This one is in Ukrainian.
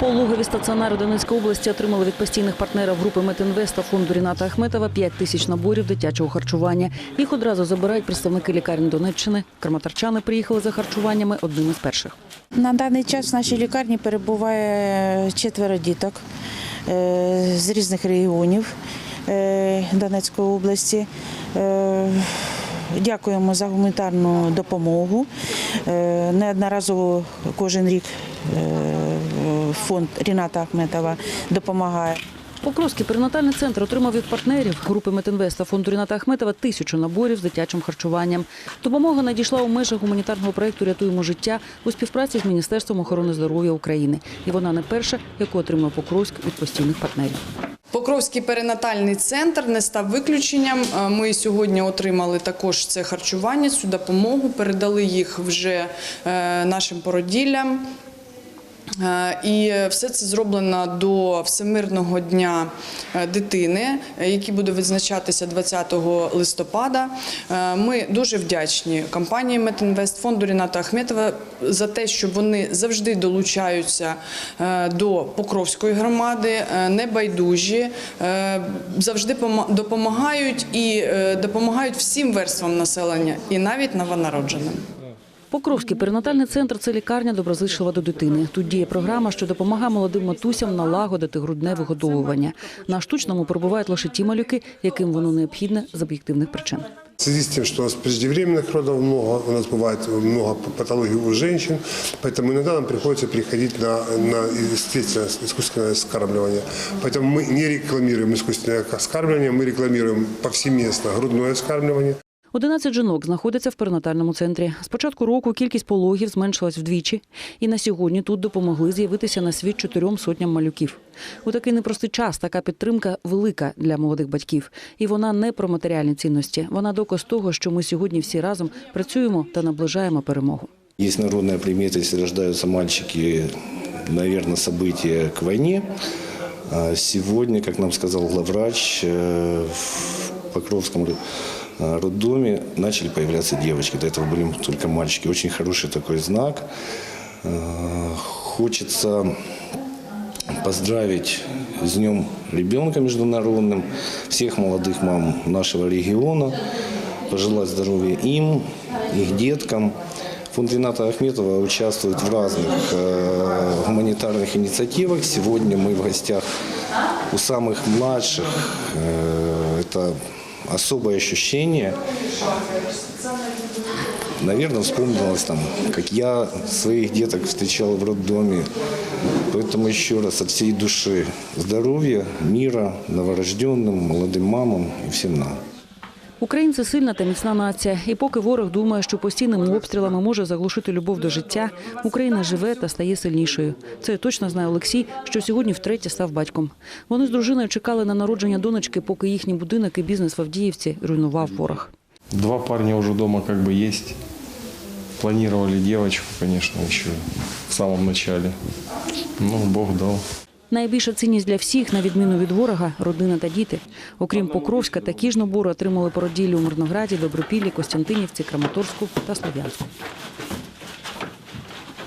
Пологові стаціонари Донецької області отримали від постійних партнерів групи Метінвест та фонду Ріната Ахметова 5 тисяч наборів дитячого харчування. Їх одразу забирають представники лікарень Донеччини. Краматарчани приїхали за харчуваннями одним із перших. На даний час в нашій лікарні перебуває четверо діток е, з різних регіонів е, Донецької області. Дякуємо за гуманітарну допомогу. Е, Неодноразово кожен рік е, фонд Ріната Ахметова допомагає. Покровський перинатальний центр отримав від партнерів групи Метінвест та фонду Ріната Ахметова тисячу наборів з дитячим харчуванням. Допомога надійшла у межах гуманітарного проєкту Рятуємо життя у співпраці з Міністерством охорони здоров'я України. І вона не перша, яку отримав Покровськ від постійних партнерів. Покровський перинатальний центр не став виключенням. Е, Ми сьогодні отримали також це харчування, цю допомогу, передали їх вже е, нашим породіллям. Е, І все це зроблено до Всемирного дня е, дитини, який буде відзначатися 20 листопада. Е, Ми дуже вдячні компанії Метінвест, фонду Ріната Ахметова за те, що вони завжди долучаються до Покровської громади, небайдужі, завжди допомагають і допомагають всім верствам населення, і навіть новонародженим. Покровський перинатальний центр це лікарня доброзичлива до дитини. Тут діє програма, що допомагає молодим матусям налагодити грудне вигодовування. На штучному перебувають лише ті малюки, яким воно необхідне з об'єктивних причин. В связи с тем, что у нас преждевременных родов много, у нас бывает много патологий у женщин, поэтому иногда нам приходится переходить на, на естественное искусственное скармливание. Поэтому мы не рекламируем искусственное скармливание, мы рекламируем повсеместно грудное скармливание. 11 жінок знаходяться в перинатальному центрі. З початку року кількість пологів зменшилась вдвічі, і на сьогодні тут допомогли з'явитися на світ чотирьом сотням малюків. У такий непростий час така підтримка велика для молодих батьків, і вона не про матеріальні цінності. Вона доказ того, що ми сьогодні всі разом працюємо та наближаємо перемогу. Есть народная примета, если рождаются мальчики, наверное, событие к войне. А Сегодня, как нам сказал главврач, э, в Покровском э, роддоме начали появляться девочки. До этого были только мальчики. Очень хороший такой знак. Э, Хочется поздравить с Днем ребенка международным всех молодых мам нашего региона, пожелать здоровья им, их деткам. Фонд Рената Ахметова участвует в разных э, гуманитарных инициативах. Сегодня мы в гостях у самых младших. Э, это особое ощущение. Наверное, вспомнилось там, как я своих деток встречал в роддоме. Поэтому еще раз от всей души здоровья, мира новорожденным, молодым мамам и всем нам. Українці сильна та міцна нація. І поки ворог думає, що постійними обстрілами може заглушити любов до життя, Україна живе та стає сильнішою. Це точно знає Олексій, що сьогодні втретє став батьком. Вони з дружиною чекали на народження донечки, поки їхній будинок і бізнес в Авдіївці руйнував ворог. Два парня уже дома как бы есть. Планировали девочку, конечно, еще в самом начале. Ну, Бог дал. Найбільша цінність для всіх, на відміну від ворога, родина та діти. Окрім Покровська, такі ж набори отримали породіллі у Мирнограді, Добропіллі, Костянтинівці, Краматорську та Слов'янську.